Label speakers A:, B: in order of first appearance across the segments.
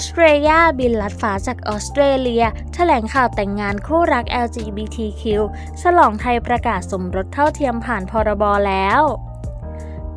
A: ชเรยาบินลัดฟ้าจากออสเตรเลีย แถลงข่าวแต่งงานคู่รัก LGBTQ ฉลองไทยประกาศสมรสเท่าเทียมผ่านพรบแล้ว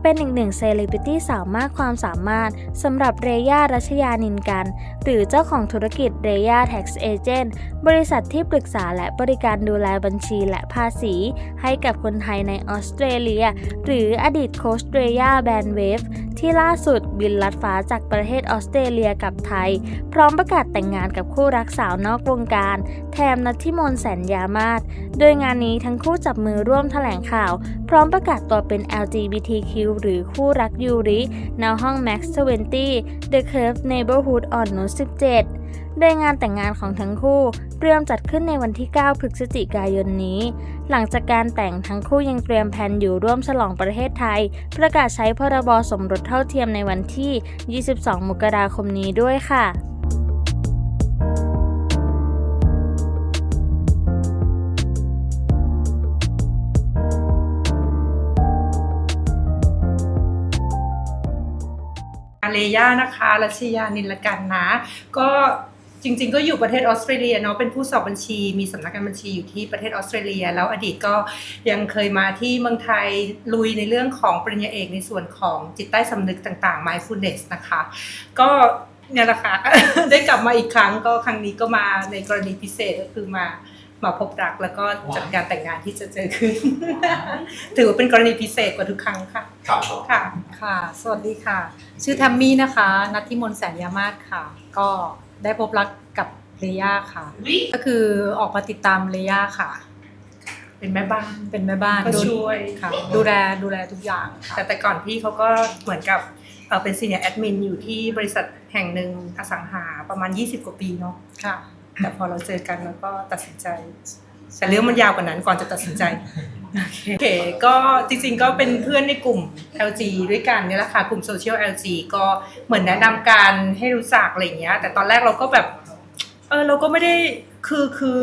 A: เป็นอีกหนึ่งเซเลบริตี้สาวมากความสามารถสำหรับเรย่ารัชยานินกัน หรือเจ้าของธุรกิจเรย่าแท็กซ์เอเจนต์บริษัทที่ปรึกษาและบริการดูแลบัญชีและภาษี ให้กับคนไทยในออสเตรเลีย หรืออดีตโคชเรย่าแบนเวฟ ที่ล่าสุดบินลัดฟ้าจากประเทศออสเตรเลียกับไทย พร้อมประกาศแต่งงานกับคู่รักสาวนอกวงการ แถมนัททิมนแสนยามาศโดยงานนี้ทั้งคู่จับมือร่วมแถลงข่าว พร้อมประกาศตัวเป็น LGBTQ หรือคู่รักยูริณห้อง Max 20 The Curve Neighborhood on No. 17 โดยงานแต่งงานของทั้งคู่เตรียมจัดขึ้นในวันที่ 9 พฤศจิกายนนี้ หลังจากการแต่งทั้งคู่ยังเตรียมแผนอยู่ร่วมฉลองประเทศไทย ประกาศใช้พรบสมรสเท่าเทียมในวันที่ 22 มกราคมนี้ด้วยค่ะ
B: เลย่านะคะรัชยานินละกันนะ ก็ จริง ๆ ก็อยู่ประเทศออสเตรเลียเนาะเป็นผู้สอบบัญชี มีสำนักงานบัญชีอยู่ที่ประเทศออสเตรเลีย แล้วอดีตก็ยังเคยมาที่เมืองไทยลุยในเรื่องของปริญญาเอกในส่วนของจิตใต้สำนึกต่างๆ mindfulness นะคะ ก็เนี่ยแหละค่ะ ได้กลับมาอีกครั้งก็ครั้งนี้ก็มาในกรณีพิเศษก็คือมามาพบรักแล้วก็จัดการแต่งงานที่จะเจอขึ้น ถือว่าเป็นกรณีพิเศษกว่าทุกครั้งค่ะ
C: ครับ
B: ค่ะ
D: ค่ะ สวัสดีค่ะ ชื่อแทมมี่นะคะ นัททิมนต์แสนยามาศค่ะ ก็ ได้พบรักกับเลย่าค่ะ ก็คือออกมาติดตามเลย่าค่ะ
B: เป็นแม่บ้าน
D: เป็นแม่บ้าน
B: ก็
D: ดู
B: ช่วย
D: ค่ะ ดูแลดูแลทุกอย่างค่ะ
B: แต่แต่ก่อนพี่เขาก็เหมือนกับเอ่อเป็นซีเนียร์แอดมินอยู่ที่บริษัทแห่งหนึ่งอสังหาประมาณ 20 กว่าปีเนาะ
D: ค่ะ
B: แต่พอเราเจอกันแล้วก็ตัดสินใจแต่เรื่องมันยาวกว่านั้นก่อนจะตัดสินใจ โอเคก็จริงๆก็เป็นเพื่อนในกลุ่ม LG ด้วยกันเนี่ยแหละค่ะกลุ่มโซเชียล LG ก็เหมือนแนะนำการให้รู้จักอะไรอย่างเงี้ย แต่ตอนแรกเราก็แบบเออเราก็ไม่ได้คือคือ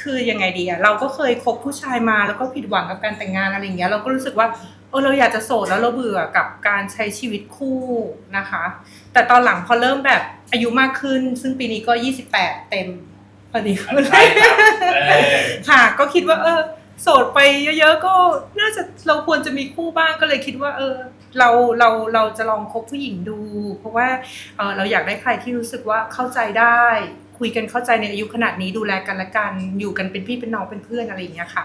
B: คือยังไงดีอะเราก็เคยคบผู้ชายมาแล้วก็ผิดหวังกับการแต่งงานอะไรอย่างเงี้ยเราก็รู้สึกว่าเออเราอยากจะโสดแล้วเราเบื่อกับการใช้ชีวิตคู่นะคะ แต่ตอนหลังพอเริ่มแบบอายุมากขึ้น ซึ่งปีนี้ก็ 28 เต็มพอดี
C: ใช่ครับเออ
B: ค่ะก็คิดว่าเออ โสดไปเยอะๆก็น่าจะเราควรจะมีคู่บ้างก็เลยคิดว่า เออ เราเราเราจะลองคบผู้หญิงดู เพราะว่าเออเราอยากได้ใครที่รู้สึกว่าเข้าใจได้ คุยกันเข้าใจในอายุขนาดนี้ดูแลกันและกันอยู่กันเป็นพี่เป็นน้องเป็นเพื่อนอะไรอย่างเงี้ยค่ะ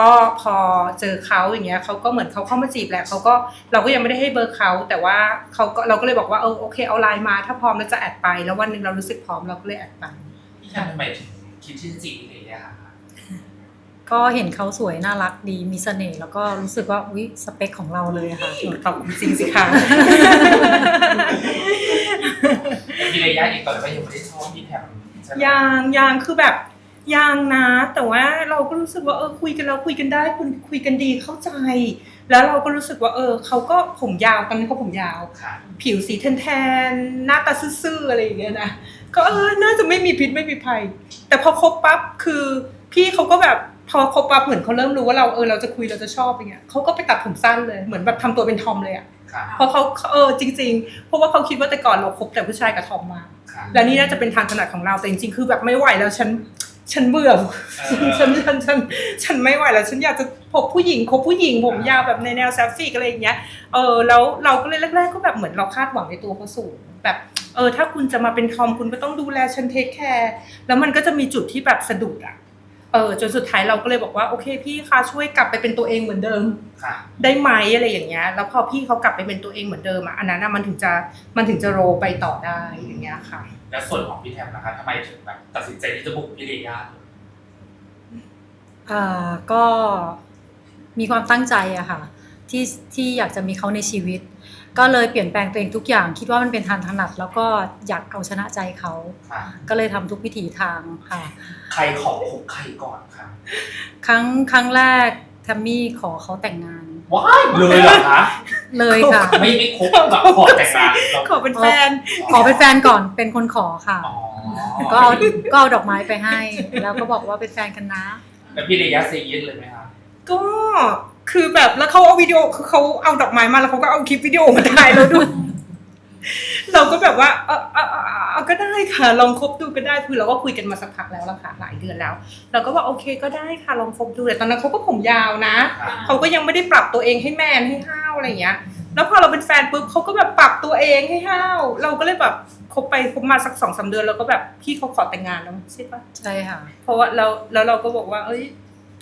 B: ก็พอเจอเขาอย่างเงี้ยเขาก็เหมือนเขาเข้ามาจีบแหละเขาก็เราก็ยังไม่ได้ให้เบอร์เขาแต่ว่าเขาก็เราก็เลยบอกว่าเออโอเคเอาไลน์มาถ้าพร้อมแล้วจะแอดไป แล้ววันหนึ่งเรารู้สึกพร้อมเราก็เลยแอดไป
C: พี่ทนทำไมถึงคิดที่จะจีบเลยอะคะ
D: ก็เห็นเขาสวยน่ารักดีมีเสน่ห์แล้วก็รู้สึกว่าอุ๊ยสเปคของเราเลยอะค่ะ
B: ขอบคุณจริงสิค่ะ
C: แต่พี่เลยาเองตอนนั้นก็ยังไม่ได้ชอบพี่แทมใช่ไหม
B: ยางยางคือแบบยางนะ แต่ว่าเราก็รู้สึกว่าเออคุยกันแล้วคุยกันได้คุยคุยกันดีเข้าใจ แล้วเราก็รู้สึกว่าเออเขาก็ผมยาวตอนนี้นเขาผมยาว
C: ค่ะ
B: ผิวสีแทนๆหน้าตาซื่อๆอะไรอย่างเงี้ยนะก็เออน่าจะไม่มีพิษไม่มีภัย แต่พอคบปั๊บคือพี่เขาก็แบบ พอคบปั๊บเหมือนเขาเริ่มรู้ว่าเราเออเราจะคุยเราจะชอบอย่างเงี้ยเขาก็ไปตัดผมสั้นเลยเหมือนแบบทำตัวเป็นทอมเลยอะ
C: ค่ะ
B: เพราะเขาเออจริง ๆ เพราะว่าเขาคิดว่าแต่ก่อนเราคบแต่ผู้ชายกับทอมมา
C: ค่ะ
B: และนี่น่าจะเป็นทางถนัดของเราแต่จริงๆ คือแบบไม่ไหวแล้วฉันฉันเบื่อฉันฉันฉันฉันไม่ไหวแล้วฉันอยากจะพบผู้หญิงคบผู้หญิงผมยาวแบบในแนวแซฟฟี่อะไรอย่างเงี้ยเออแล้วเราก็เลยแรกๆก็แบบเหมือนเราคาดหวังในตัวเขาสูงแบบเออถ้าคุณจะมาเป็นทอมคุณก็ต้องดูแลฉันเทคแคร์แล้วมันก็จะมีจุดที่แบบสะดุดอะ เออจนสุดท้ายเราก็เลยบอกว่าโอเคพี่คะช่วยกลับไปเป็นตัวเองเหมือนเดิม
C: ค่ะ
B: ได้ไหมอะไรอย่างเงี้ย แล้วพอพี่เขากลับไปเป็นตัวเองเหมือนเดิมอะอันนั้นน่ะมันถึงจะมันถึงจะโรลไปต่อได้อย่างเงี้ยค่ะ
C: แล้วส่วนของพี่แทมนะคะทำไมถึงแบบตัดสินใจที่จะบุกพี่เลยา
D: อ่าก็มีความตั้งใจอะค่ะที่ที่อยากจะมีเขาในชีวิต ก็เลยเปลี่ยนแปลงตัวเองทุกอย่าง คิดว่ามันเป็นทางถนัด แล้วก็อยากเอาชนะใจเขา
C: ค่ะ
D: ก็เลยทำทุกวิถีทางค่ะ
C: ใครขอคบใครก่อนค่ะ
D: ครั้งครั้งแรกแทมมี่ขอเขาแต่งงาน
C: ว้ายเลยเหรอคะ
D: เลยค่ะ
C: ไม่ไม่คบแบบขอแต่งงานเรา
B: ขอเป็นแฟน
D: ขอเป็นแฟนก่อนเป็นคนขอค่ะ
C: อ๋อ
D: ก็เอาก็เอาดอกไม้ไปให้ แล้วก็บอกว่าเป็นแฟนกันนะ
C: แล้วพี่เลยาเซยิสเลยไหมคะ
B: ก็ คือแบบแล้วเขาเอาวิดีโอคือเขาเอาดอกไม้มาแล้วเขาก็เอาคลิปวิดีโอมาถ่ายเราดู เราก็แบบว่าเออเออเออเอาก็ได้ค่ะ ลองคบดูก็ได้คือเราก็คุยกันมาสักพักแล้วละค่ะหลายเดือนแล้ว เราก็บอกโอเคก็ได้ค่ะลองคบดูแต่ตอนนั้นเขาก็ผมยาวนะ
C: ค่ะ
B: เขาก็ยังไม่ได้ปรับตัวเองให้แมนให้ห้าวอะไรอย่างเงี้ย แล้วพอเราเป็นแฟนปุ๊บเขาก็แบบปรับตัวเองให้ห้าวเราก็เลยแบบคบไปคบมาสักสองสามเดือนแล้วก็แบบพี่เขาขอแต่งงานแล้วใช่ปะ
D: ใช่ค่ะ
B: เพราะว่าเราแล้วเราก็บอกว่า เอ้ย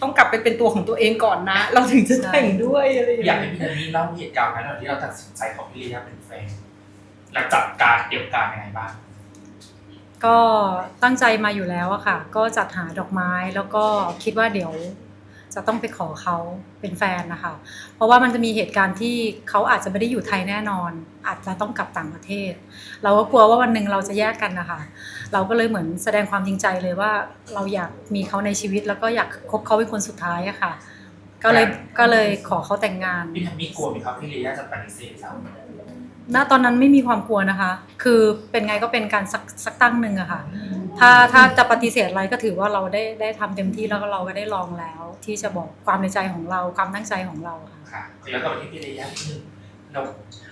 B: ต้องกลับไปเป็นตัวของตัวเองก่อนนะ เราถึงจะแต่งด้วยอะไรอย่าง
C: อยาก
B: เงี้
C: ให้
B: ย
C: พี่แทนนี่เล่าเหตุการณ์นั้นหน่อยที่เราตัดสินใจของพี่เลียาเป็นแฟนและจัดการเตรียมการยังไงบ้าง
D: ก็ตั้งใจมาอยู่แล้วอะค่ะ ก็จัดหาดอกไม้แล้วก็คิดว่าเดี๋ยวจะต้องไปขอเขาเป็นแฟนนะคะ เพราะว่ามันจะมีเหตุการณ์ที่เขาอาจจะไม่ได้อยู่ไทยแน่นอน อาจจะต้องกลับต่างประเทศ เราก็กลัวว่าวันหนึ่งเราจะแยกกันนะคะ เราก็เลยเหมือนแสดงความจริงใจเลยว่าเราอยากมีเขาในชีวิต แล้วก็อยากคบเขาเป็นคนสุดท้ายอะค่ะ ก็เลยก็เลยขอเขาแต่งงาน
C: พี่แทนนี่กลัวไหมครับพี่เลียาจะปฏิเสธเรา
D: ณตอนนั้นไม่มีความกลัวนะคะ คือเป็นไงก็เป็นการสักสักตั้งหนึ่งอะค่ะ ถ้าถ้าจะปฏิเสธอะไรก็ถือว่าเราได้ได้ทำเต็มที่แล้วก็เราก็ได้ลองแล้ว ที่จะบอกความในใจของเราความตั้งใจของเราค่ะ
C: ค่ะขอย้อนกลับไปที่พี่เลียาที่หนึ่งเรา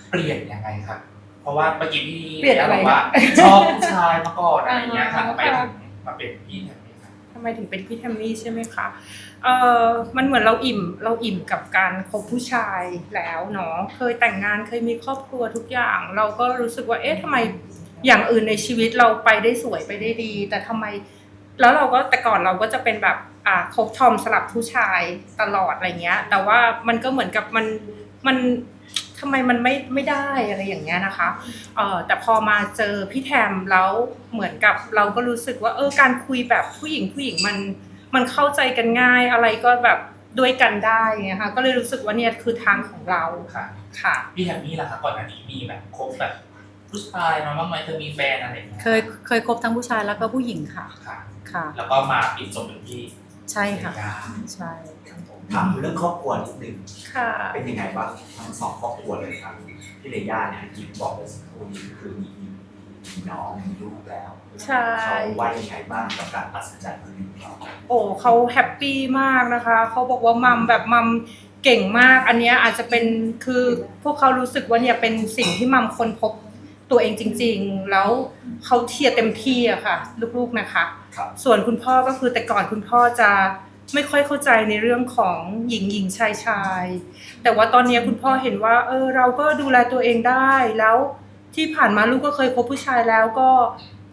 C: เปลี่ยนยังไงครับ เพราะว่าเมื่อกี้พี่
B: เปลี่ยนอะไร
C: บอกว่าชอบผู้ชายมาก่อนอะไรอย่างเงี้ยค่ะ
B: อ่า
C: ทำไมถึงมาเป็นพี่แทนนี่ครับ
B: ทำไมถึงเป็นพี่แทมมี่ใช่ไหมคะเออมันเหมือนเราอิ่มเราอิ่มกับการคบผู้ชายแล้วเนาะเคยแต่งงานเคยมีครอบครัวทุกอย่าง เราก็รู้สึกว่าเอ๊ะทำไมอย่างอื่นในชีวิตเราไปได้สวยไปได้ดี แต่ทำไม แล้วเราก็แต่ก่อนเราก็จะเป็นแบบอ่าคบทอมสลับผู้ชายตลอดอะไรเงี้ย แต่ว่ามันก็เหมือนกับมันมัน ทำไมมันไม่ไม่ได้อะไรอย่างเงี้ยนะคะเออแต่พอมาเจอพี่แทมแล้วเหมือนกับเราก็รู้สึกว่าเออการคุยแบบผู้หญิงผู้หญิงมันมันเข้าใจกันง่ายอะไรก็แบบด้วยกันได้ไงคะก็เลยรู้สึกว่าเนี่ยคือทางของเรา
C: ค่ะ
B: ค่ะ
C: พี่แทนนี่ล่ะครับก่อนหน้านี้มีแบบคบแบบผู้ชายมาบ้างไหมเธอมีแฟนอะไรอย่างเงี้ย
D: เคยเคยคบทั้งผู้ชายแล้วก็ผู้หญิงค่ะ
C: ค่ะ
D: ค่ะ
C: แล้วก็มาปิดจบเป็นพี่
D: ใช่ค่ะ
C: เลียา
D: ใช่
E: ถามเรื่องครอบครัวนิดนึง
B: ค่ะ
E: เป็นยังไงบ้างทั้งสองครอบครัวเลยครับพี่เลย่าเนี่ยยิมบอกเมื่อสักครู่นี้คือมีมีน้องมีลูกแล้ว
B: ใช่
E: เขาว่ายังไงบ้างกับการตัดสินใจครั้งนี้ของเรา
B: โอ้เขาแฮปปี้มากนะคะเขาบอกว่ามัมแบบมัมเก่งมาก อันเนี้ยอาจจะเป็นคือพวกเขารู้สึกว่าเนี่ยเป็นสิ่งที่มัมคนพบตัวเองจริง ๆ แล้วเขาเทียร์เต็มที่อะค่ะ ลูกๆนะคะ
E: ครับ
B: ส่วนคุณพ่อก็คือแต่ก่อนคุณพ่อจะ ไม่ค่อยเข้าใจในเรื่องของหญิงหญิงชายชาย แต่ว่าตอนนี้คุณพ่อเห็นว่า เออเราก็ดูแลตัวเองได้แล้วที่ผ่านมาลูกก็เคยคบผู้ชายแล้วก็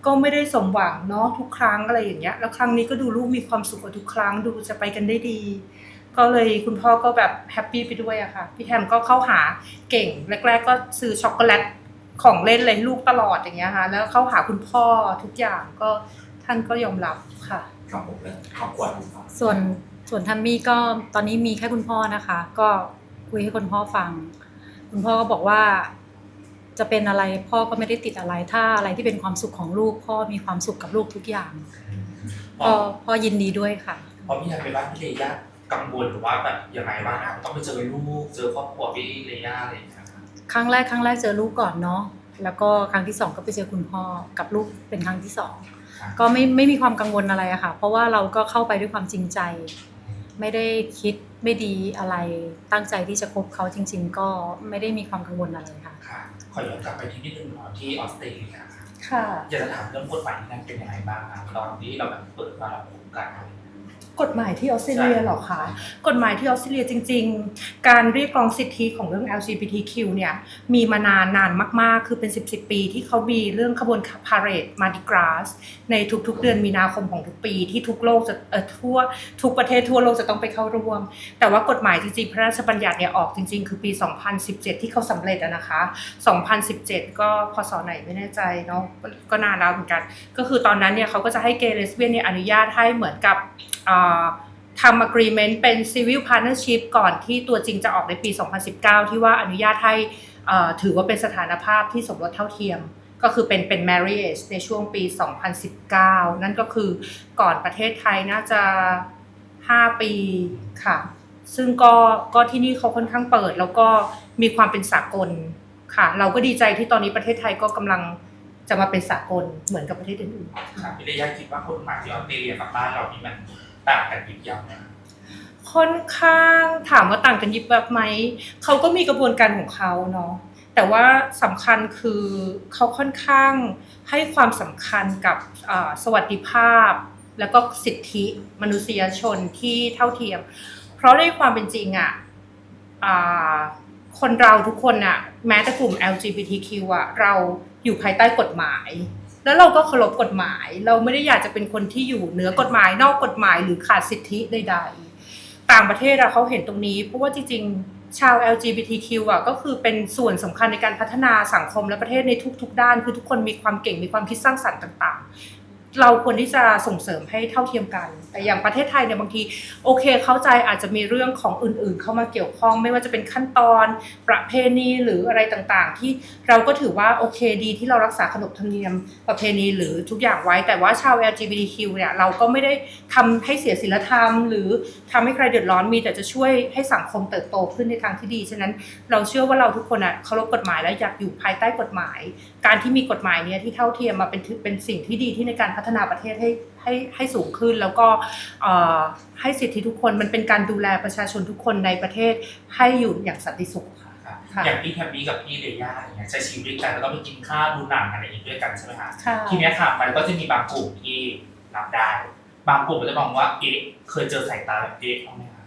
B: ก็ไม่ได้สมหวังเนาะทุกครั้งอะไรอย่างเงี้ยแล้วครั้งนี้ก็ดูลูกมีความสุขกว่าทุกครั้งดูจะไปกันได้ดี ก็เลยคุณพ่อก็แบบแฮปปี้ไปด้วยอะค่ะพี่แทมก็เข้าหาเก่งแรก ๆ ก็ซื้อช็อกโกแลตของเล่นเลยลูกตลอดอย่างเงี้ยค่ะแล้วเข้าหาคุณพ่อทุกอย่างก็ ท่านก็ยอมรับค่ะ
E: ครับผมและครอบครัวทุกฝ่าย
D: ส่วนส่วนทัมมี่ก็ตอนนี้มีแค่คุณพ่อนะคะ ก็คุยให้คุณพ่อฟัง คุณพ่อก็บอกว่า จะเป็นอะไรพ่อก็ไม่ได้ติดอะไร ถ้าอะไรที่เป็นความสุขของลูก พ่อมีความสุขกับลูกทุกอย่าง
C: พ
D: พ่
C: อ
D: อพ่อยินดีด้วยค่ะ
C: พอพี่แทนไปบ้านพี่เลยากังวลหรือว่าแบบยังไงบ้างครับต้องไปเจอลูกเจอครอบครัวพี่เลยาอะไรอย่างเงี้ยครับ
D: ครั้งแรกครั้งแรกเจอลูกก่อนเนาะแล้วก็ครั้งที่สองก็ไปเจอคุณพ่อกับลูกเป็นครั้งที่สอง
C: ครับ
D: ก็ไม่ไม่มีความกังวลอะไรอะค่ะ เพราะว่าเราก็เข้าไปด้วยความจริงใจ ไม่ได้คิดไม่ดีอะไรตั้งใจที่จะคบเขาจริง ๆ ก็ไม่ได้มีความกังวลอะไรค่ะ
C: ค่ะขอย้อนกลับไปที่นิดนึงเนาะที่ออสเตรเลียค่ะ
B: ค่ะ
C: อยากจะถามเรื่องกฎหมายที่นั่นเป็นยังไงบ้างครับตอนที่เราแบบเปิดมาเราคุมกันอะไรอย่างเงี้ย
B: กฎหมายที่ออสเตรเลียเหรอคะ กฎหมายที่ออสเตรเลียจริง ๆ การเรียกร้องสิทธิของเรื่อง LGBTQ เนี่ยมีมานานนานมากๆ คือเป็น 10บสปีที่เขามีเรื่องขบวนพาเหรดมาดิกราสในทุกๆ เดือนมีนาคมของทุกปีที่ทุกโลกจะเอ่อทั่วทุกประเทศทั่วโลกจะต้องไปเข้าร่วม แต่ว่ากฎหมายจริงๆ พระราชบัญญัติเนี่ยออกจริง ๆ คือปี 2017 ที่เขาสำเร็จอะนะคะ 2017 ก็พศไหนไม่แน่ใจเนาะก็นานแล้วเหมือนกัน ก็คือตอนนั้นเนี่ยเขาก็จะให้เกย์เลสเบี้ยนเนี่ยอนุญาตให้เหมือนกับอ่าทำ agreement เป็น civil partnership ก่อนที่ตัวจริงจะออกในปี 2019 ที่ว่าอนุญาตให้ถือว่าเป็นสถานภาพที่สมรสเท่าเทียม ก็คือเป็นเป็น marriage ในช่วงปี 2019 นั่นก็คือก่อนประเทศไทยน่าจะ 5 ปีค่ะ ซึ่งก็ก็ที่นี่เขาค่อนข้างเปิด แล้วก็มีความเป็นสากลค่ะ เราก็ดีใจที่ตอนนี้ประเทศไทยก็กำลังจะมาเป็นสากลเหมือนกับประเทศอื่นๆ
C: ครับพี่เลยาคิดว่ากฎหมายที่ออสเตรเลียกับบ้านเรานี่มัน ต่างกันยิบยับไหมครับ
B: ค่อนข้างถามว่าต่างกันยิบแบบไหมเขาก็มีกระบวนการของเขาเนาะแต่ว่าสำคัญคือเขาค่อนข้างให้ความสำคัญกับสวัสดิภาพ แล้วก็สิทธิมนุษยชนที่เท่าเทียม เพราะในความเป็นจริงอะอ่าคนเราทุกคนอะแม้แต่กลุ่ม LGBTQ อะเราอยู่ภายใต้กฎหมาย แล้วเราก็เคารพกฎหมาย เราไม่ได้อยากจะเป็นคนที่อยู่เหนือกฎหมายนอกกฎหมายหรือขาดสิทธิใดๆต่างประเทศเราเขาเห็นตรงนี้เพราะว่าจริงๆ ชาว LGBTQ อะก็คือเป็นส่วนสำคัญในการพัฒนาสังคมและประเทศในทุก ๆ ด้าน คือทุกคนมีความเก่งมีความคิดสร้างสรรค์ต่าง ๆ เราควรที่จะส่งเสริมให้เท่าเทียมกัน แต่อย่างประเทศไทยเนี่ยบางทีโอเคเข้าใจอาจจะมีเรื่องของอื่นๆ เข้ามาเกี่ยวข้อง ไม่ว่าจะเป็นขั้นตอนประเพณีหรืออะไรต่างๆ ที่เราก็ถือว่าโอเคดีที่เรารักษาขนบธรรมเนียมประเพณีหรือทุกอย่างไว้ แต่ว่าชาว LGBTQ เนี่ยเราก็ไม่ได้ทำให้เสียศีลธรรม หรือทำให้ใครเดือดร้อนมีแต่จะช่วยให้สังคมเติบโตขึ้นในทางที่ดี ฉะนั้นเราเชื่อว่าเราทุกคนอะเคารพกฎหมายและอยากอยู่ภายใต้กฎหมาย การที่มีกฎหมายเนี้ยที่เท่าเทียมมาเป็นถือเป็นสิ่งที่ดีที่ในการพัฒนาประเทศให้ให้ให้สูงขึ้น แล้วก็เอ่อให้สิทธิทุกคนมันเป็นการดูแลประชาชนทุกคนในประเทศให้อยู่อย่างสันติสุขค่ะ
C: ค่ะ
B: ค่ะ
C: อย่างพี่แทมมี่กับพี่เลย่าอย่างเงี้ยใช้ชีวิตด้วยกันแล้วก็ไปกินข้าวดูหนังอะไรอย่างเงี้ยด้วยกันใช่ไหมคะ
B: ค่ะ
C: ทีเนี้ยค่ะมันก็จะมีบางกลุ่มที่รับได้ บางกลุ่มก็จะมองว่าเอ๊ะเคยเจอสายตาแบบเอ๊ะบ้างไหมคะ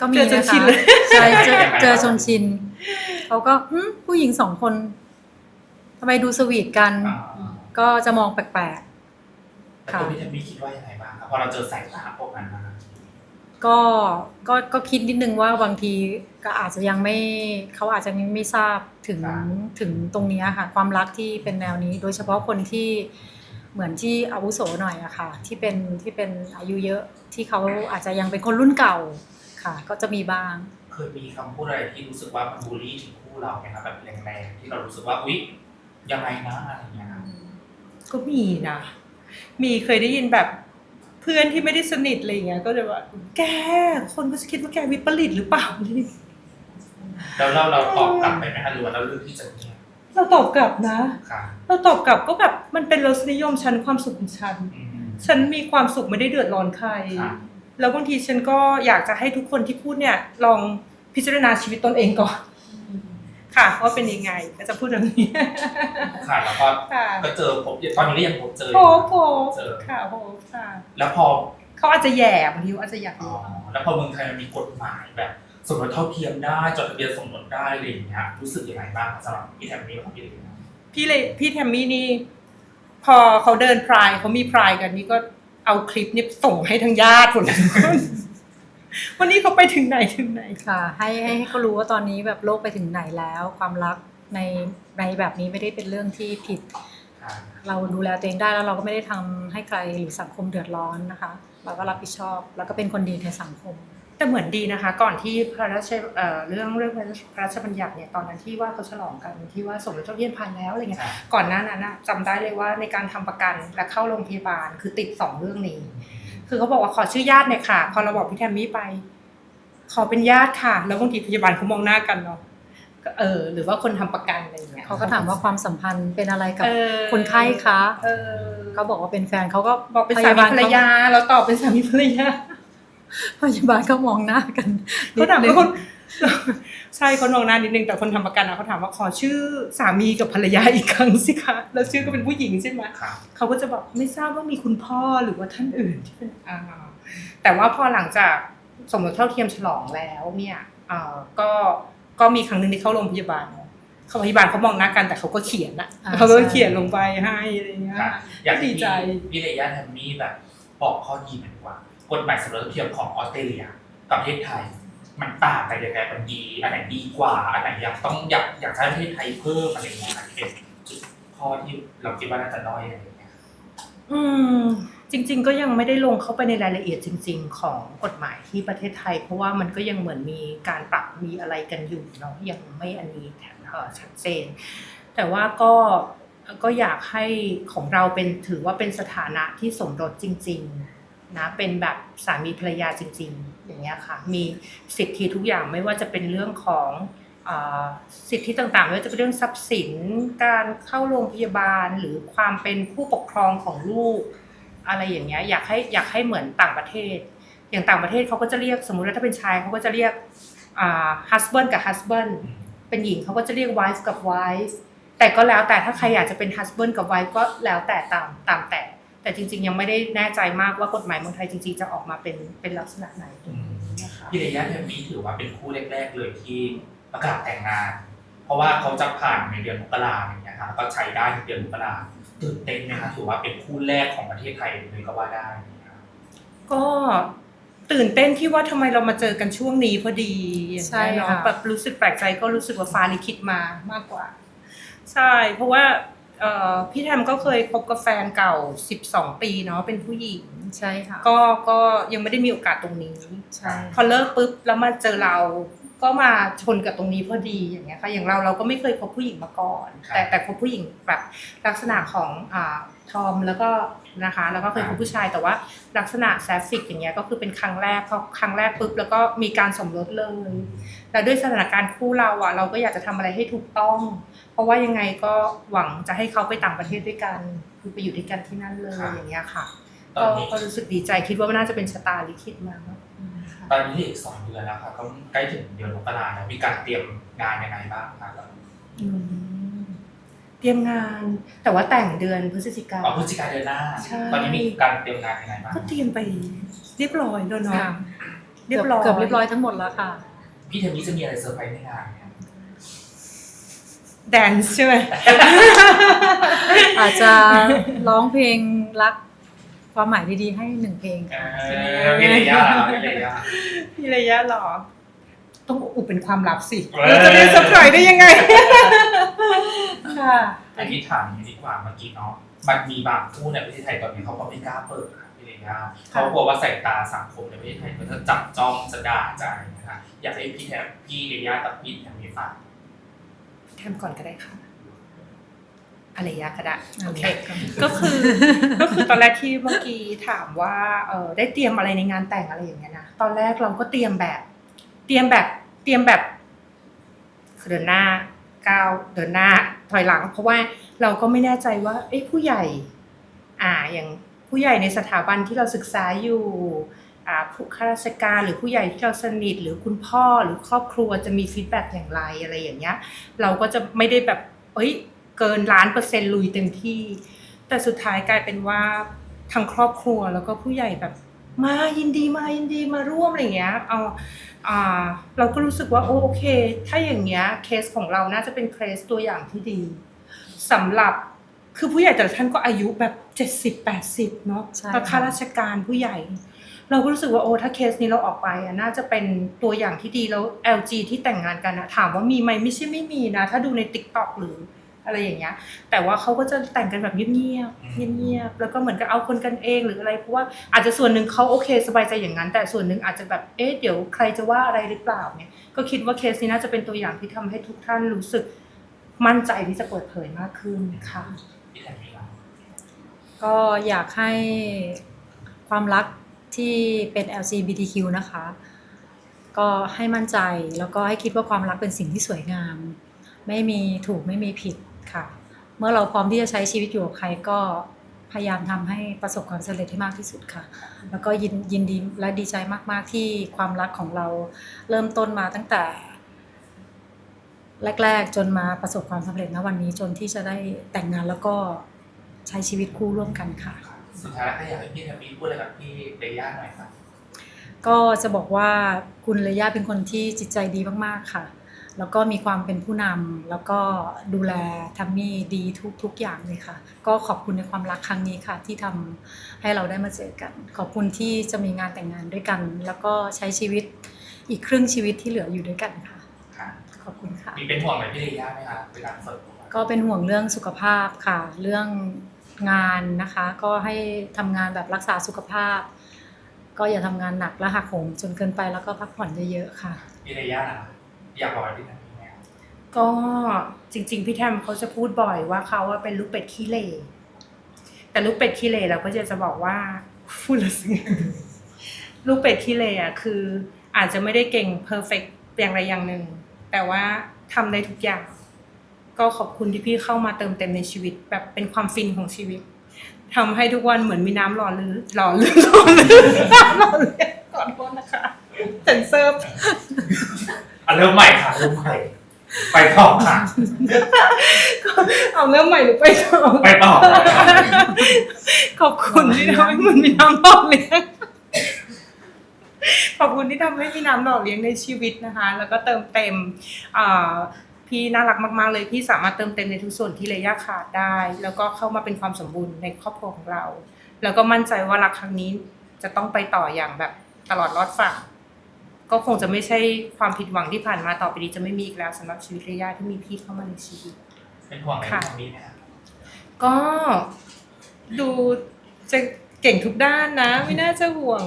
D: ก็มี
B: เจอจน
D: นะ
B: ชิ
D: คะ
B: นเลย
D: ใช่เจอ
C: ยังไง
D: เจอจนชินเขาก็หึผู้หญิงสองคนทำไมดูสวีทกัน
C: อ่า
D: ก็จะมองแปลก
C: แล้วตัวพี่แทมมี่คิดว่ายังไงบ้างครับพอเราเจอสายตาพวกนั้นมา
D: ๆก็ก็ก็คิดนิดนึงว่าบางทีก็อาจจะยังไม่เขาอาจจะยังไม่ทราบถึงถึงตรงเนี้ยค่ะความรักที่เป็นแนวนี้ โดยเฉพาะคนที่เหมือนที่อาวุโสหน่อยอะค่ะ ที่เป็นที่เป็นอายุเยอะที่เขาอาจจะยังเป็นคนรุ่นเก่าค่ะ ก็จะมีบ้าง
C: เคยมีคำพูดอะไรที่รู้สึกว่ามันบูลลี่ถึงคู่เราไหมครับแบบแรงๆที่เรารู้สึกว่าอุ๊ย ยังไงนะอะไรอย่างเงี้ยครับ
B: ก็มีนะ มีเคยได้ยินแบบเพื่อนที่ไม่ได้สนิทอะไรเงี้ย ก็จะว่าแกคนก็จะคิดว่าแกวิปริตหรือเปล่า
C: แล้วเราเราตอบกลับไปไหมคะหรือว่าเราเลือกที่จะเงียบ
B: เราตอบกลับนะ
C: ค่ะ
B: เราตอบกลับก็แบบมันเป็นรสนิยมฉันความสุขของฉัน
C: อืม
B: ฉันมีความสุขไม่ได้เดือดร้อนใคร
C: ค่ะ
B: แล้วบางทีฉันก็อยากจะให้ทุกคนที่พูดเนี่ย ลองพิจารณาชีวิตตนเองก่อน ค่ะว่าเป็นยังไงก็จะพูดแบบนี้
C: ค่ะแล้วก็
B: ค่ะ
C: ก็เจอพบตอนนี้ก็ยังพบเจออ
B: โพ
C: ยู่
B: โพ
C: เจอ
B: ค่ะโพค่ะ
C: แล้วพอ
B: เขาอาจจะแย่บางทีเขาอาจจะอยาก
C: อ๋อ
B: รู้
C: แล้วพอเมืองไทยมันมีกฎหมายแบบ สมรสเท่าเทียมได้จดทะเบียนสมรสได้อะไรอย่างเงี้ยรู้สึกยังไงบ้างสำหรับพี่แทมมี่ของพี่เลยนะ
B: พี่เลยพี่แทมมี่นี่ พอเขาเดินพรายเขามีพรายกันนี่ก็เอาคลิปนี้ส่งให้ทางญาติหมดเลย วันนี้เขาไปถึงไหนถึงไหน
D: ค่ะให้ให้ให้เขารู้ว่าตอนนี้แบบโลกไปถึงไหนแล้ว ความรักในในแบบนี้ไม่ได้เป็นเรื่องที่ผิด
C: ค่ะ
D: เราดูแลตัวเองได้แล้วเราก็ไม่ได้ทำให้ใครหรือสังคมเดือดร้อนนะคะ เราก็รับผิดชอบ แล้วก็เป็นคนดีในสังคม
B: แต่เหมือนดีนะคะ ก่อนที่พระราชเอ่อเรื่องเรื่องพระราชบัญญัติเนี่ยตอนนั้นที่ว่าเขาฉลองกันที่ว่าสมรสเท่าเทียมพันแล้วอะไรเงี้ย
C: ค่ะ
B: ก่อนหน้านั้นนะจำได้เลยว่าในการทำประกันและเข้าโรงพยาบาลคือติดสองเรื่องนี้ คือเขาบอกว่าขอชื่อญาติหน่อยค่ะ พอเราบอกพี่แทมมี่ไป ขอเป็นญาติค่ะ แล้วบางทีพยาบาลเขามองหน้ากันเนาะก็เออ หรือว่าคนทำประกันอะไรอย่างเงี้ย
D: เขาก็ถามว่าความสัมพันธ์เป็นอะไรกับ
B: เออ
D: คนไข้คะ
B: เออ
D: เขาบอกว่าเป็นแฟนเขาก็
B: บอกเป็นสามีภรรยาเราตอบเป็นสามีภรรยา
D: พยาบาลก็มองหน้ากัน
B: เขาถาม
D: นิด
B: ว่า
D: นึ
B: ค
D: ง
B: น ใช่เขามองหน้านิดนึงแต่คนทำประกันอะเขาถามว่าขอชื่อสามีกับภรรยาอีกครั้งสิคะแล้วชื่อก็เป็นผู้หญิงใช่ไหม
C: ค่ะ
B: เขาก็จะบอกไม่ทราบว่ามีคุณพ่อหรือว่าท่านอื่นที่เป็นอ่าแต่ว่าพอหลังจากสมรสเท่าเทียมฉลองแล้วเนี่ยเอ่อก็ก็มีครั้งหนึ่งที่เข้าโรงพยาบาลเนอะเขาพยาบาลเขามองหน้ากันแต่เขาก็เขียนอะ
D: อ่า
B: เขาก็
D: ใช่
B: เขียนลงไปให้อะไรเงี้ย
C: ค่ะอยากให้
B: ดีใจ
C: พี่พี่เลยาแทมมี่แบบบอกข้อดีหน่อยดีกว่ากฎหมายสมรสเท่าเทียมของออสเตรเลียกับประเทศไทย มันต่างกันยังไงมันดีอันไหนดีกว่าอันไหนยังต้องอยากอยากใช้ประเทศไทยเพิ่มอะไรอย่างเงี้ยเป็นจุดข้อที่เราคิดว่าน่าจะด้อยอะไรอย่างเงี้ย
B: อืมจริง ๆ ก็ยังไม่ได้ลงเข้าไปในรายละเอียดจริง ๆ ของกฎหมายที่ประเทศไทย เพราะว่ามันก็ยังเหมือนมีการปรับมีอะไรกันอยู่เนาะยังไม่อันนี้ชัดเจน แต่ว่าก็ก็อยากให้ของเราเป็นถือว่าเป็นสถานะที่สมรสจริง ๆ นะเป็นแบบสามีภรรยาจริง ๆ อย่างเงี้ยค่ะ มีสิทธิทุกอย่างไม่ว่าจะเป็นเรื่องของอาสิทธิต่างๆไม่ว่าจะเป็นเรื่องทรัพย์สิน การเข้าโรงพยาบาลหรือความเป็นผู้ปกครองของลูก อะไรอย่างเงี้ยอยากให้อยากให้เหมือนต่างประเทศ อย่างต่างประเทศเขาก็จะเรียกสมมุติว่าถ้าเป็นชายเขาก็จะเรียกอ่า husband กับ husband ไปเป็นหญิงเขาก็จะเรียก wife กับ wife แต่ก็แล้วแต่ถ้าใครอยากจะเป็น husband กับ wife ก็แล้วแต่ตามตามแต่ แต่จริง ๆ ยังไม่ได้แน่ใจมากว่ากฎหมายเมืองไทยจริงๆจะออกมาเป็นเป็นลักษณะไหนตรงนี้นะคะ
C: พี่ระยะแทมมี่ถือว่าเป็นคู่แรกๆเลยที่ประกาศแต่งงาน เพราะว่าเขาจะผ่านในเดือนมกราอย่างเงี้ยครับแล้วก็ใช้ได้ในเดือนมกราตื่นเต้นไหมคะถือว่าเป็นคู่แรกของประเทศไทยเลยก็ว่าได้นะครับ
B: ก็ตื่นเต้นที่ว่าทำไมเรามาเจอกันช่วงนี้พอดีอย่าง
D: ใช่
B: เงี้ยเนาะ
D: ค่ะ
B: แบบรู้สึกแปลกใจก็รู้สึกว่าฟ้าลิขิตมามากกว่า ใช่ เพราะว่า เอ่อพี่แทมก็เคยคบกับแฟนเก่า 12 ปีเนาะเป็นผู้หญิง
D: ใช่ค่ะ
B: ก็ก็ยังไม่ได้มีโอกาสตรงนี้
D: ใช่
B: พอเลิกปุ๊บแล้วมาเจอเราก็มาชนกับตรงนี้พอดีอย่างเงี้ยค่ะอย่างเราเราก็ไม่เคยคบผู้หญิงมาก่อน แต่แต่คบผู้หญิงแบบลักษณะของอ่า ทอมแล้วก็นะคะแล้วก็เคยคบผู้ชายแต่ว่าลักษณะแซฟิกอย่างเงี้ยก็คือเป็นครั้งแรกพอครั้งแรกปุ๊บแล้วก็มีการสมรสเลยแต่ด้วยสถานการณ์คู่เราอะเราก็อยากจะทำอะไรให้ถูกต้อง เพราะว่ายังไงก็หวังจะให้เขาไปต่างประเทศด้วยกัน คือไปอยู่ด้วยกันที่นั่นเลยอย่างเงี้ยค่ะ
C: ตอ
B: ก็
C: นนี้
B: ก็รู้สึกดีใจคิดว่ามันน่าจะเป็นชะตาลิขิตมาเนอะค่ะ
C: ตอนนี้อีกสองเดือนแล้วค่ะก็ใกล้ถึงเดือนมกราแล้วมีการเตรียมงานยังไงบ้างคะแล้ว
B: อืมเตรียมงาน แต่ว่าแต่งเดือนพฤศจิกา
C: อ๋อพฤศจิกาเดือนหน้า
B: ใช่
C: ตอนนี้มีการเตรียมงานยังไงบ้าง
B: ก็เตรียมไปเรียบร้อยแล้วเนาะ
D: ค่ะ
B: เรียบร้อย
D: เกือบเรียบร้อยทั้งหมดแล้วค่ะ
C: พี่เทมมี่จะมีอะไรเซอร์ไพรส์ในงานไหมครับ
B: แดนซ์ใช่ไหม
D: อาจจะร้องเพลงรักความหมายดีๆให้หนึ่งเพลง
C: เอ
D: ค่ะ
C: อพี่ระยะพี่ระยะ
B: พี่ระยะหรอ ต้องอุบเป็นความลับสิ
C: เว้ย
B: เราจะได้เซอร์ไพรส์ได้ยังไง ค่ะ
C: อันนี้ถามอย่างนี้ดีกว่าเมื่อกี้เนาะมันมีบางคู่ในประเทศไทยตอนนี้เขาก็ไม่กล้าเปิดค่ะพี่ระยะเขากลัวว่าสายตาสังคมในประเทศไทยมันจะจับจ้องจะด่าจะอะไรอย่างเงี้ยค่ะอยากให้พี่แทมพี่ระยะกับพี่แทมมีฝาก
B: แทมก่อนก็ได้ค่ะอะไรยากก็ได้
D: โอ
B: โอ
D: เค
B: เคก็คือก็คือตอนแรกที่เมื่อกี้ถามว่าเออได้เตรียมอะไรในงานแต่งอะไรอย่างเงี้ยนะตอนแรกเราก็เตรียมแบบ เตรียมแบบเตรียมแบบเดินหน้าก้าวเดินหน้าถอยหลัง เพราะว่าเราก็ไม่แน่ใจว่าเอ้ผู้ใหญ่ อ่าอย่างผู้ใหญ่ในสถาบันที่เราศึกษาอยู่อ่าผู้ข้าราชการหรือผู้ใหญ่ที่เราสนิทหรือคุณพ่อหรือครอบครัวจะมีฟีดแบ็กอย่างไรอะไรอย่างเงี้ย เราก็จะไม่ได้แบบเอ้ยเกินล้านเปอร์เซ็นต์ลุยเต็มที่ แต่สุดท้ายกลายเป็นว่าทางครอบครัวแล้วก็ผู้ใหญ่แบบ มายินดีมายินดีมาร่วมอะไรอย่างเงี้ยเอาอ่าเราก็รู้สึกว่าโอโอเค ถ้าอย่างเงี้ยเคสของเราน่าจะเป็นเคสตัวอย่างที่ดีสำหรับคือผู้ใหญ่แต่ละท่านก็อายุแบบเจ็ดสิบแปดสิบเนาะ
D: ใช่
B: แล้วข้าราชการผู้ใหญ่ เราก็รู้สึกว่าโอ้ถ้าเคสนี้เราออกไปอะน่าจะเป็นตัวอย่างที่ดีแล้ว LG ที่แต่งงานกันนะถามว่ามีไหมไม่ใช่ไม่มีนะ ถ้าดูใน t ิ k t o k หรือ อะไรอย่างเงี้ย แต่ว่าเขาก็จะแต่งกันแบบเงียบๆเงียบๆแล้วก็เหมือนกับเอาคนกันเองหรืออะไรเพราะว่าอาจจะส่วนหนึ่งเขาโอเคสบายใจอย่างนั้น แต่ส่วนหนึ่งอาจจะแบบเอ๊ะเดี๋ยวใครจะว่าอะไรหรือเปล่าเนี่ยก็คิดว่าเคสนี้น่าจะเป็นตัวอย่างที่ทำให้ทุกท่านรู้สึกมั่นใจที่จะเปิดเผยมากขึ้นค่ะ
C: พี่แทมมีครับ
D: ก็อยากให้ความรักที่เป็น LGBTQ นะคะ ก็ให้มั่นใจแล้วก็ให้คิดว่าความรักเป็นสิ่งที่สวยงาม ไม่มีถูกไม่มีผิด ค่ะ เมื่อเราพร้อมที่จะใช้ชีวิตอยู่กับใครก็พยายามทำให้ประสบความสำเร็จให้มากที่สุดค่ะ แล้วก็ยินยินดีและดีใจมาก ๆ ที่ความรักของเราเริ่มต้นมาตั้งแต่ แรก ๆ จนมาประสบความสำเร็จณวันนี้จนที่จะได้แต่งงานแล้วก็ใช้ชีวิตคู่ร่วมกันค่ะ
C: สุดท้ายแล้วก็อยากให้พี่แทมมี่พูดอะไรกับพี่ระยะหน่อยครับ
D: ก็จะบอกว่าคุณเลยาเป็นคนที่จิตใจดีมาก ๆ ค่ะ แล้วก็มีความเป็นผู้นำแล้วก็ดูแลทัมมี่ดีทุกทุกอย่างเลยค่ะ ก็ขอบคุณในความรักครั้งนี้ค่ะ ที่ทำให้เราได้มาเจอกัน ขอบคุณที่จะมีงานแต่งงานด้วยกัน แล้วก็ใช้ชีวิตอีกครึ่งชีวิตที่เหลืออยู่ด้วยกันค่ะ
C: ค่ะ
D: ขอบคุณค่ะ
C: มีเป็นห่วงอะไรพี่ระยะไหมคะเวลาเปิดตัว
D: ก็เป็นห่วงเรื่องสุขภาพค่ะ เรื่องงานนะคะ ก็ให้ทำงานแบบรักษาสุขภาพ ก็อย่าทำงานหนักและหักโหมจนเกินไปแล้วก็พักผ่อนเยอะๆค่ะ
C: พี่ระยะนะ อยากบอกอะไรพี่แทมไหมครับ
B: ก็จริง ๆ พี่แทมเขาจะพูดบ่อยว่าเขาว่าเป็นลูกเป็ดขี้เหร่แต่ลูกเป็ดขี้เหร่เราก็จะจะบอกว่าพูดและสิลูกเป็ดขี้เหร่อะคืออาจจะไม่ได้เก่งเพอร์เฟกอย่างใดอย่างหนึ่งแต่ว่าทำได้ทุกอย่าง ก็ขอบคุณที่พี่เข้ามาเติมเต็มในชีวิต แบบเป็นความฟินของชีวิตทำให้ทุกวันเหมือนมีน้ำหล่อลื่นหล่อลื่นหล่อลื่นหล่อลื่นขอโทษนะคะเซนเซอร์
C: อะเริ่มใหม่ค่ะเริ่มใหม่ ไปต่อค่ะ
B: เอาเริ่มใหม่หรือไปต่อ
C: ไปต่อ
B: ขอบคุณที่ทำให้มันมีน้ำหล่อเลี้ยงขอบคุณที่ทำให้มีน้ำหล่อเลี้ยงในชีวิตนะคะ แล้วก็เติมเต็มอ่าพี่น่ารักมาก ๆ เลยพี่สามารถเติมเต็มในทุกส่วนที่เลยาขาดได้ แล้วก็เข้ามาเป็นความสมบูรณ์ในครอบครัวของเรา แล้วก็มั่นใจว่ารักครั้งนี้จะต้องไปต่ออย่างแบบตลอดรอดฝั่ง ก็คงจะไม่ใช่ความผิดหวังที่ผ่านมาต่อไปนี้จะไม่มีอีกแล้วสำหรับชีวิตเลยาที่มีพี่เข้ามาในชีวิต
C: เป็นห่วงใน
B: ค่ะ
C: ตรงนี้นะครับ
B: ก็ดูจะเก่งทุกด้านนะ ไม่น่าจะห่วง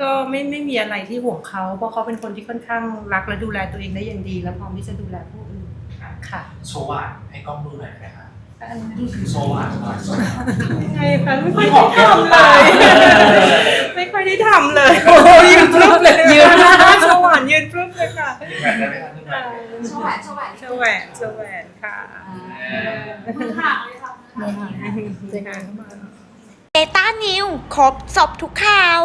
B: ก็ไม่ไม่มีอะไรที่ห่วงเขาเพราะเขาเป็นคนที่ค่อนข้างรักและดูแลตัวเองได้อย่างดี และพร้อมที่จะดูแลผู้อื่นค่ะ
C: โชว์หวานให้กล้องดูหน่อยได้ไหมคะ โชว์หวานหน่อย
B: ยังไงคะไม่ค่อยได้ทำเลย ไม่ค่อยได้ทำเลยโอ้ยยืนพรึบเลยยืนสวรรค์ยืนพรึบเลยค่ะ
C: ยืนแบบได้ไหมคะยืนแบบ
F: โชว์แหวนโชว์แหวน
B: เชแหวนเชแหวนค่ะ
F: มือห่างเลยค่ะมือห่าง
A: เดต้านิวครบสอบทุกข่าว